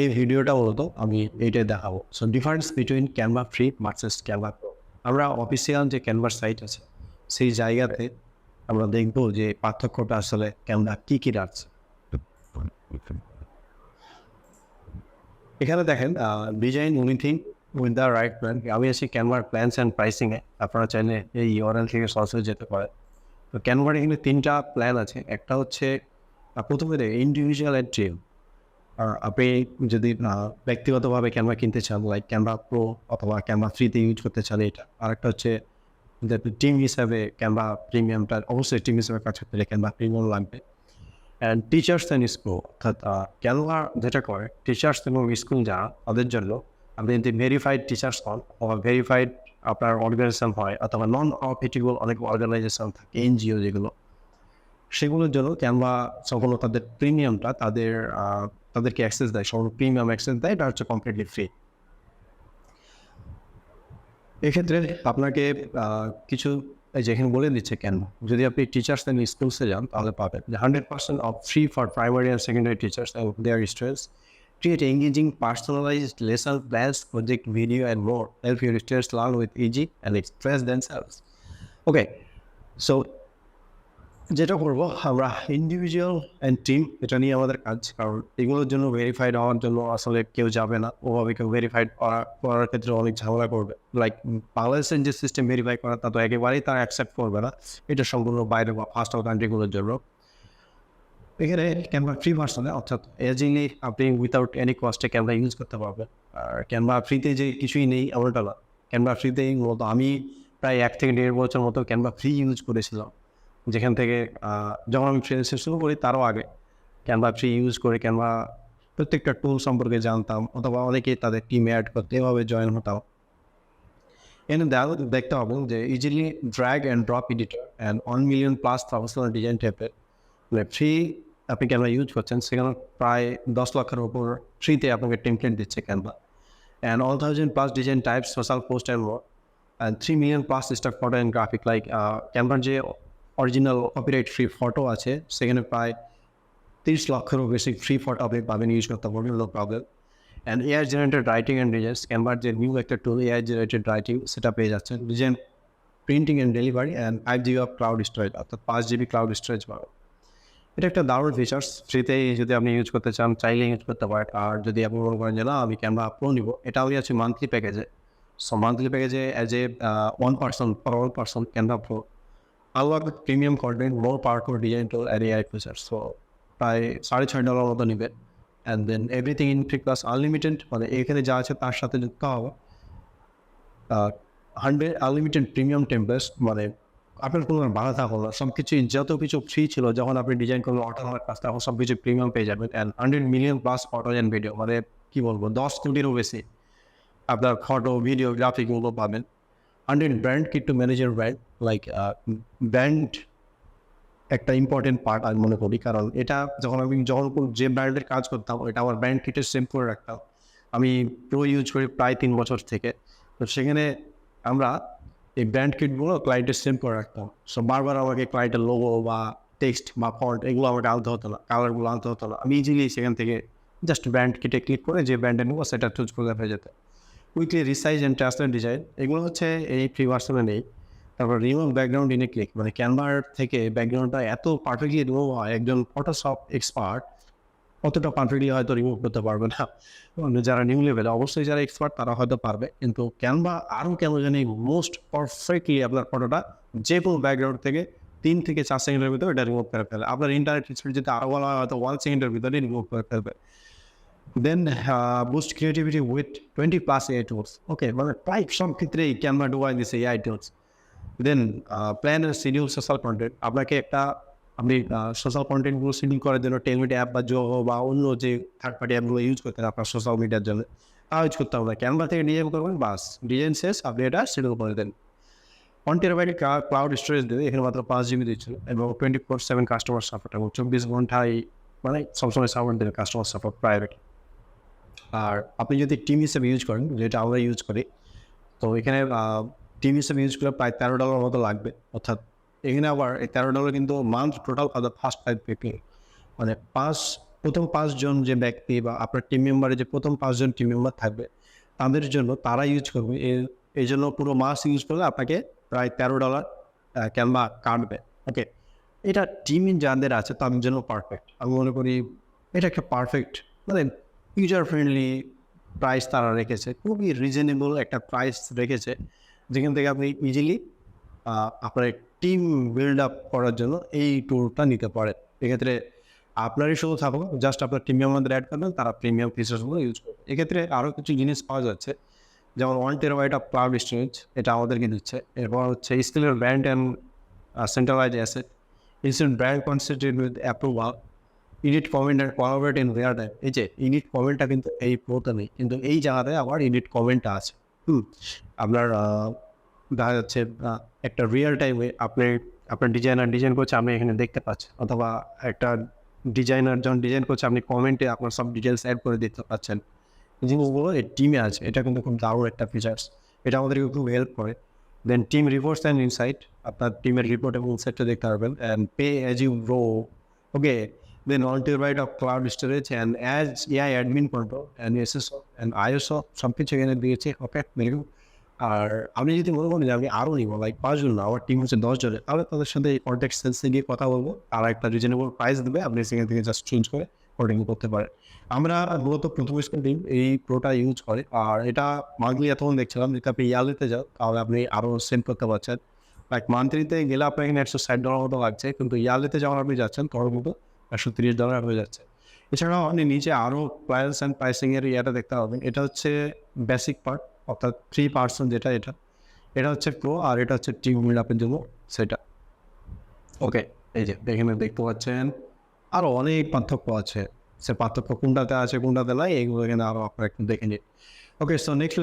এই ভিডিওটা মূলত আমি এইটাই দেখাবো। So difference between Canva free versus Canva pro আমরা অফিসিয়াল যে ক্যানভার সাইট আছে, সেই জায়গাতে আমরা দেখব যে পার্থক্যটা আসলে ক্যানভা কী কী রাখছে। এখানে দেখেন design anything with the right plan আমি আছি ক্যানভার প্ল্যান্স অ্যান্ড প্রাইসিংয়ে আপনারা চাইলে এই ইউআরএল থেকে সরাসরি যেতে পারে তো ক্যানভার এখানে তিনটা প্ল্যান আছে। একটা হচ্ছে প্রথমে ইন্ডিভিজুয়াল অ্যান্ড ট্রিম আপনি যদি ব্যক্তিগতভাবে ক্যামেরা কিনতে চান লাইক ক্যামেরা প্রো অথবা ক্যামেরা ফ্রিতে ইউজ করতে চান, এটা। আরেকটা হচ্ছে টিম হিসাবে ক্যামেরা প্রিমিয়ামটা অবশ্যই টিম হিসাবে কাজ করতে গেলে ক্যামেরা প্রিমিয়াম লাগবে। অ্যান্ড টিচার্স অ্যান্ড স্কুল অর্থাৎ ক্যানভা যেটা করে টিচার্স এবং স্কুল যারা, তাদের জন্য আপনি যদি ভেরিফাইড টিচার্স হন, অথবা ভেরিফাইড আপনার অর্গানাইজেশন হয়, অথবা নন প্রফিটেবল অনেক অর্গানাইজেশন থাকে এনজিও যেগুলো, সেগুলোর জন্য ক্যানভা সম্পূর্ণ তাদের প্রিমিয়ামটা তাদের তাদেরকে অ্যাক্সেস দেয় সম্পূর্ণ প্রিমিয়াম অ্যাক্সেস দেয়, এটা হচ্ছে কমপ্লিটলি ফ্রি এক্ষেত্রে আপনাকে কিছু যেখানে বলে দিচ্ছে কেন? যদি আপনি টিচার্স অ্যান্ড স্কুলসে যান, তাহলে পাবেন যে hundred percent off free for primary and secondary teachers and their students create engaging, personalized lesson plans project, video, and more. Help your students learn with easy and express themselves. Okay, so যেটা করব, আমরা individual and team এটা নিয়ে আমাদের কাজ। কারণ এগুলোর জন্য ভেরিফাইড হওয়ার জন্য আসলে কেউ যাবে না। ওভাবে কেউ ভেরিফাইড করা, করার ক্ষেত্রে অনেক ঝামেলা করবে। লাইক বাংলাদেশের যে সিস্টেম ভেরিফাই করা, তা তো একেবারেই তারা অ্যাকসেপ্ট করবে না। এটা সম্পূর্ণ বাইরে বা ফার্স্ট অফ কান্ট্রিগুলোর জন্য। এখানে ক্যামেরা ফ্রি ভার্সনে অর্থাৎ এজিংলি আপনি উইথাউট এনি কস্টে ক্যামেরা ইউজ করতে পারবেন। আর ক্যামেরা ফ্রিতে যে কিছুই নেই, এমনটা না। ক্যামেরা ফ্রিতেই মূলত আমি প্রায় এক থেকে দেড় বছর মতো ক্যামেরা ফ্রি ইউজ করেছিলাম। যেখান থেকে যখন আমি ফ্রিল্যান্সিং শুরু করি তারও আগে। ক্যানভা ফ্রি ইউজ করে ক্যানভা প্রত্যেকটা টুল সম্পর্কে জানতাম অথবা অনেকে তাদের টিমে অ্যাড করতে এভাবে জয়েন হতাম। এনে দেখা দেখতে হবে যে easily drag and drop editor and one million plus professional design template মানে ফ্রি আপনি ক্যানভা ইউজ করছেন, সেখানে প্রায় দশ লক্ষের উপর ফ্রিতে আপনাকে টেমপ্লেট দিচ্ছে Canva and all thousand plus design type social post and work and three million plus stock photo and graphic like ক্যানভার যে অরিজিনাল কপিরাইট ফ্রি ফটো আছে, সেখানে প্রায় তিরিশ লক্ষেরও বেশি ফ্রি ফটো আপনি পাবেন ইউজ করতে পারবেন no problem and AI generated writing and design ক্যানভার যে নিউ একটা টুল এআই জেনারেটেড রাইটিং সেটা পেয়ে যাচ্ছেন। Design printing and delivery and five GB of cloud storage অর্থাৎ পাঁচ জিবি ক্লাউড স্টোরেজ পাবেন। এটা একটা দারুণ ফিচার্স ফ্রিতেই যদি আপনি ইউজ করতে চান, চাইলে ইউজ করতে পারেন। আর যদি আপনি মনে করেন যে, না, আমি ক্যামেরা প্রো নিব, এটাও আছে মান্থলি প্যাকেজে সো মান্থলি প্যাকেজে as a one person for one person camera pro unlock premium content more powerful design tool and AI feature so প্রায় সাড়ে ছয় ডলার মতো নেবে and then everything in free plus unlimited মানে এখানে যা আছে তার সাথে যুক্ত হবে হান্ড্রেড আনলিমিটেড প্রিমিয়াম টেম্পলেস মানে আপনার কোনো ভাড়া থাকল না সব কিছুই যত কিছু ফ্রি ছিল যখন আপনি ডিজাইন করবেন অটো হওয়ার কাজ তখন সব কিছু প্রিমিয়াম পেয়ে যাবেন and hundred million plus photo and video মানে কী বলব দশ কোটিরও বেশি আপনার ফটো ভিডিও গ্রাফিকগুলো পাবেন hundred brand kit to manager brand like brand একটা ইম্পর্টেন্ট পার্ট আমি মনে করি। কারণ এটা যখন আমি যখন যে ব্র্যান্ডের কাজ করতাম, এটা আমার ব্র্যান্ড কিটের সেভ করে রাখতাম। আমি প্রো ইউজ করি প্রায় তিন বছর থেকে। তো সেখানে আমরা এই ব্র্যান্ড কিটগুলো ক্লায়েন্টের সেভ করে রাখতাম। সো বারবার আমাকে ক্লায়েন্টের লোগো বা টেক্সট বা ফন্ট এগুলো আমাকে আনতে হতো না কালারগুলো আনতে হতো না। আমি ইজিলি সেখান থেকে জাস্ট ব্র্যান্ড কিটে ক্লিক করে যে ব্র্যান্ডে নেব, সেটা চুজ করে হয়ে যেতে। Weekly resize and translate design, এগুলো হচ্ছে এই ফ্রি ভার্সনে নেই। তারপর রিমুভ ব্যাকগ্রাউন্ড ইনে ক্লিক মানে ক্যানভার থেকে ব্যাকগ্রাউন্ডটা এত পারফেক্টলি রিমুভ হয়, একজন ফটোশপ এক্সপার্ট অতটা পারফেক্টলি হয়তো রিমুভ করতে পারবে না। মানে যারা নিউ লেভেলে অবশ্যই যারা এক্সপার্ট তারা হয়তো পারবে। কিন্তু ক্যানভা আরও কেন জানি মোস্ট পারফেক্টলি আপনার ফটোটা যে কোনো ব্যাকগ্রাউন্ড থেকে তিন থেকে চার সেকেন্ডের ভিতরে এটা রিমুভ করে ফেলে। আপনার ইন্টারনেট স্পিড যদি আরও বলা হয়, হয়তো ওয়ান সেকেন্ডের ভিতরে রিমুভ করে ফেলবে। Then boost creativity with twenty plus AI tools okay মানে প্রায় সব ক্ষেত্রেই ক্যানভা ডুবাই দিছে AI tools then plan schedule social content আপনাকে একটা, আপনি সোশ্যাল কন্টেন্টগুলো শিডিউল করার জন্য টেলমিট অ্যাপ বা জোহো বা অন্য যে থার্ড পার্টি অ্যাপগুলো ইউজ করতেন আপনার সোশ্যাল মিডিয়ার জন্য, তা ইউজ করতে হবে না। ক্যানভা থেকে ডিজাইন করবেন, বাস ডিজাইন শেষ, আপনি এটা শিডিউল করে দেন। ওয়ান টেরাবাইট ক্লাউড স্টোরেজ দেবে, এখানে মাত্র পাঁচ জিবি দিচ্ছিল, এবং twenty four seven customer support এবং চব্বিশ ঘন্টায় মানে সবসময় সাপোর্ট দেবে কাস্টমার সাপোর্ট প্রাইভেট আর আপনি যদি টিম হিসেবে ইউজ করেন, যেটা আমরা ইউজ করি, তো এখানে টিম হিসেবে ইউজ করলে প্রায় তেরো ডলার মতো লাগবে। অর্থাৎ এখানে আবার এই তেরো ডলার কিন্তু month total for the first five people মানে পাঁচ, প্রথম পাঁচজন যে ব্যক্তি বা আপনার টিম মেম্বারে যে প্রথম পাঁচজন টিম মেম্বার থাকবে, তাদের জন্য তারা ইউজ করবে। এই জন্য পুরো মাস ইউজ করলে আপনাকে প্রায় তেরো ডলার ক্যানভা কাটবে। ওকে এটা টিম যাদের আছে, তাদের জন্য পারফেক্ট আমি মনে করি এটা একটা পারফেক্ট মানে ইউজার ফ্রেন্ডলি প্রাইস তারা রেখেছে। খুবই রিজনেবল একটা প্রাইস রেখেছে। যেখান থেকে আপনি ইজিলি আপনার টিম বিল্ড আপ করার জন্য এই ট্যুরটা নিতে পারেন। এক্ষেত্রে আপনারই শুধু থাকুক জাস্ট আপনার টিম মেম্বারদের অ্যাড করবেন, তারা প্রিমিয়াম ফিচার্সগুলো ইউজ করবে। এক্ষেত্রে আরও কিছু জিনিস পাওয়া যাচ্ছে, যেমন one terabyte of cloud storage এটা আমাদেরকে দিচ্ছে। এরপর হচ্ছে স্কিলের brand and centralise asset instant brand concentrate with approval edit comment and collaborate in real time এই যে ইডিট কমেন্টটা কিন্তু এই প্রোতে নেই। কিন্তু এই জায়গাতে আবার ইডিট কমেন্টটা আছে। হুম, আপনার দেখা যাচ্ছে একটা রিয়েল টাইমে আপনি, আপনার ডিজাইনার ডিজাইন করছে, আপনি এখানে দেখতে পাচ্ছেন। অথবা একটা ডিজাইনার যখন ডিজাইন করছে, আপনি কমেন্টে আপনার সব ডিটেলস অ্যাড করে দিতে পারছেন এই জিনিসগুলো এই টিমে আছে। এটা কিন্তু খুব দারুণ একটা ফিচার্স এটা আমাদেরকে খুব হেল্প করে। Then team reports and insight আপনার টিমের রিপোর্ট এবং ইনসাইটটা দেখতে পারবেন। And pay as you grow okay to right of cloud storage and as AI admin control and SSO and ISO সব কিছু এখানে দিয়েছে ওকে মেরু আর আপনি যদি মনে করেন যে আমি আরও নিবো লাইক পাঁচজন না, আমার টিম হচ্ছে দশজনের তাহলে তাদের সাথে এই কন্ট্যাক্ট সেন্সে গিয়ে কথা বলব। তারা একটা রিজনেবল প্রাইস দেবে, আপনি সেখান থেকে জাস্ট চুজ করে কোডিং করতে পারেন। আমরা মূলত প্রথম টিম এই প্রোটা ইউজ করে। আর এটা মান্থলি এতক্ষণ দেখছিলাম, যদি আপনি ইয়ারলিতে যান, তাহলে আপনি আরও সেন্ড করতে পারছেন। লাইক মান্থলিতে গেলে আপনার একশো ষাট ডলার মতো লাগছে, কিন্তু ইয়ারলিতে যখন আপনি যাচ্ছেন তখন কিন্তু একশো তিরিশ ডলার হয়ে যাচ্ছে। এছাড়াও আপনি নিচে আরও প্রাইস অ্যান্ড প্রাইসিংয়ের ইয়েটা দেখতে পাবেন। এটা হচ্ছে বেসিক পার্ট অর্থাৎ থ্রি পার্সেন্ট যেটা এটা এটা হচ্ছে প্রো আর এটা হচ্ছে টিম বিল্ড আপের জন্য সেটা। ওকে এই যে এখানে দেখতে পাচ্ছেন। আরও অনেক পার্থক্য আছে। সে পার্থক্য কোনটাতে আছে, কোনটাতে নাই এইগুলো এখানে আরও আপনারা একটু দেখে নিন। Okay so next